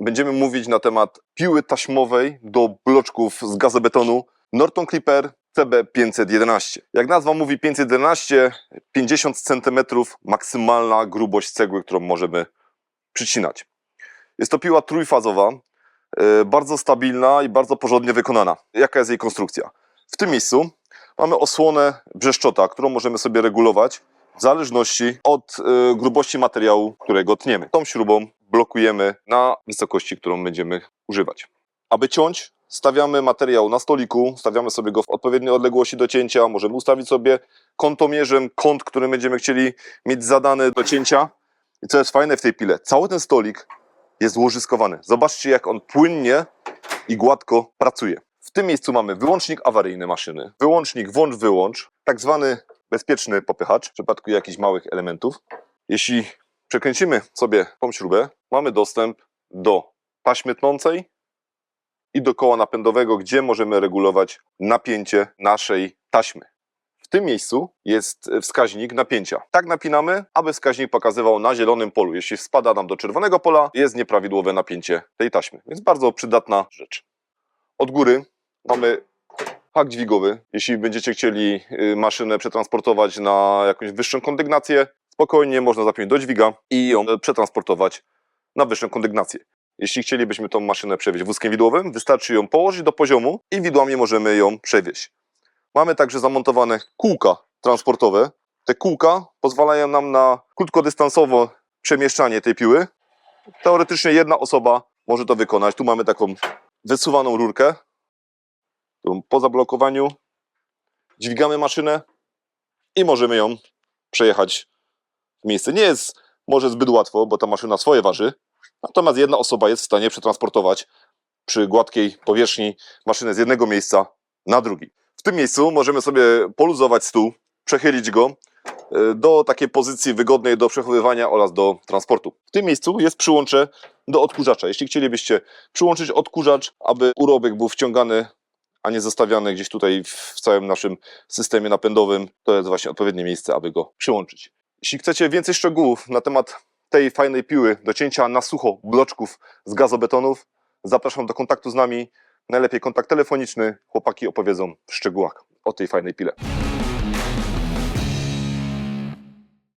będziemy mówić na temat piły taśmowej do bloczków z gazobetonu Norton Clipper CB511. Jak nazwa mówi 511, 50 cm maksymalna grubość cegły, którą możemy przycinać. Jest to piła trójfazowa, e, bardzo stabilna i bardzo porządnie wykonana. Jaka jest jej konstrukcja? W tym miejscu mamy osłonę brzeszczota, którą możemy sobie regulować w zależności od e, grubości materiału, którego tniemy. Tą śrubą blokujemy na wysokości, którą będziemy używać. Aby ciąć, stawiamy materiał na stoliku, stawiamy sobie go w odpowiedniej odległości do cięcia, możemy ustawić sobie kątomierzem kąt, który będziemy chcieli mieć zadany do cięcia. I co jest fajne w tej pile, cały ten stolik jest złożyskowany. Zobaczcie, jak on płynnie i gładko pracuje. W tym miejscu mamy wyłącznik awaryjny maszyny, wyłącznik włącz-wyłącz, tak zwany bezpieczny popychacz w przypadku jakichś małych elementów. Jeśli przekręcimy sobie tą śrubę, mamy dostęp do taśmy tnącej i do koła napędowego, gdzie możemy regulować napięcie naszej taśmy. W tym miejscu jest wskaźnik napięcia. Tak napinamy, aby wskaźnik pokazywał na zielonym polu. Jeśli spada nam do czerwonego pola, jest nieprawidłowe napięcie tej taśmy. Więc bardzo przydatna rzecz. Od góry mamy hak dźwigowy. Jeśli będziecie chcieli y, maszynę przetransportować na jakąś wyższą kondygnację, spokojnie można zapiąć do dźwiga i ją e, przetransportować na wyższą kondygnację. Jeśli chcielibyśmy tą maszynę przewieźć wózkiem widłowym, wystarczy ją położyć do poziomu i widłami możemy ją przewieźć. Mamy także zamontowane kółka transportowe. Te kółka pozwalają nam na krótkodystansowe przemieszczanie tej piły. Teoretycznie jedna osoba może to wykonać. Tu mamy taką wysuwaną rurkę, którą po zablokowaniu dźwigamy maszynę i możemy ją przejechać miejsce. Nie jest może zbyt łatwo, bo ta maszyna swoje waży, natomiast jedna osoba jest w stanie przetransportować przy gładkiej powierzchni maszynę z jednego miejsca na drugi. W tym miejscu możemy sobie poluzować stół, przechylić go e, do takiej pozycji wygodnej do przechowywania oraz do transportu. W tym miejscu jest przyłącze do odkurzacza. Jeśli chcielibyście przyłączyć odkurzacz, aby urobek był wciągany, a nie zostawiany gdzieś tutaj w całym naszym systemie napędowym, to jest właśnie odpowiednie miejsce, aby go przyłączyć. Jeśli chcecie więcej szczegółów na temat tej fajnej piły do cięcia na sucho bloczków z gazobetonów, zapraszam do kontaktu z nami. Najlepiej kontakt telefoniczny. Chłopaki opowiedzą w szczegółach o tej fajnej pile.